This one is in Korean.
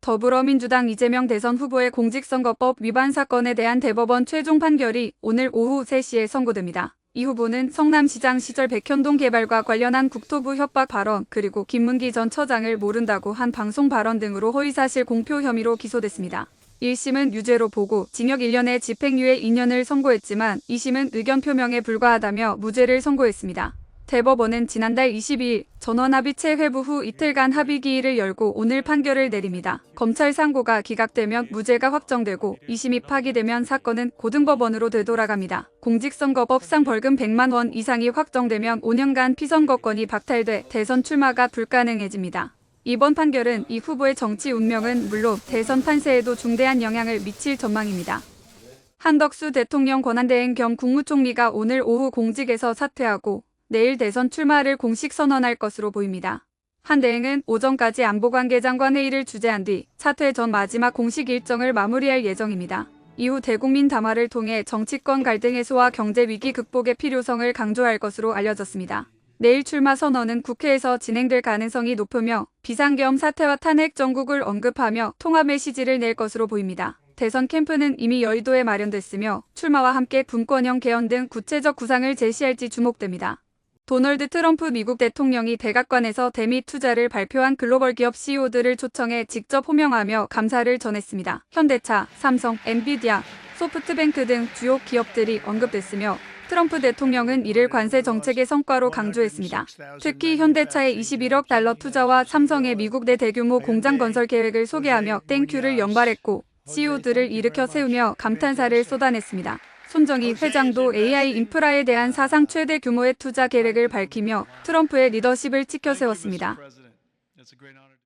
더불어민주당 이재명 대선 후보의 공직선거법 위반 사건에 대한 대법원 최종 판결이 오늘 오후 3시에 선고됩니다. 이 후보는 성남시장 시절 백현동 개발과 관련한 국토부 협박 발언 그리고 김문기 전 처장을 모른다고 한 방송 발언 등으로 허위사실 공표 혐의로 기소됐습니다. 1심은 유죄로 보고 징역 1년에 집행유예 2년을 선고했지만 2심은 의견 표명에 불과하다며 무죄를 선고했습니다. 대법원은 지난달 22일 전원합의체 회부 후 이틀간 합의기일을 열고 오늘 판결을 내립니다. 검찰 상고가 기각되면 무죄가 확정되고 2심이 파기되면 사건은 고등법원으로 되돌아갑니다. 공직선거법상 벌금 100만 원 이상이 확정되면 5년간 피선거권이 박탈돼 대선 출마가 불가능해집니다. 이번 판결은 이 후보의 정치 운명은 물론 대선 판세에도 중대한 영향을 미칠 전망입니다. 한덕수 대통령 권한대행 겸 국무총리가 오늘 오후 공직에서 사퇴하고 내일 대선 출마를 공식 선언할 것으로 보입니다. 한 대행은 오전까지 안보관계 장관 회의를 주재한 뒤 사퇴 전 마지막 공식 일정을 마무리할 예정입니다. 이후 대국민 담화를 통해 정치권 갈등 해소와 경제 위기 극복의 필요성을 강조할 것으로 알려졌습니다. 내일 출마 선언은 국회에서 진행될 가능성이 높으며 비상계엄 사태와 탄핵 정국을 언급하며 통합 메시지를 낼 것으로 보입니다. 대선 캠프는 이미 여의도에 마련됐으며 출마와 함께 분권형 개헌 등 구체적 구상을 제시할지 주목됩니다. 도널드 트럼프 미국 대통령이 백악관에서 대미 투자를 발표한 글로벌 기업 CEO들을 초청해 직접 호명하며 감사를 전했습니다. 현대차, 삼성, 엔비디아, 소프트뱅크 등 주요 기업들이 언급됐으며 트럼프 대통령은 이를 관세 정책의 성과로 강조했습니다. 특히 현대차의 21억 달러 투자와 삼성의 미국 내 대규모 공장 건설 계획을 소개하며 땡큐를 연발했고 CEO들을 일으켜 세우며 감탄사를 쏟아냈습니다. 손정희 회장도 AI 인프라에 대한 사상 최대 규모의 투자 계획을 밝히며 트럼프의 리더십을 치켜 세웠습니다.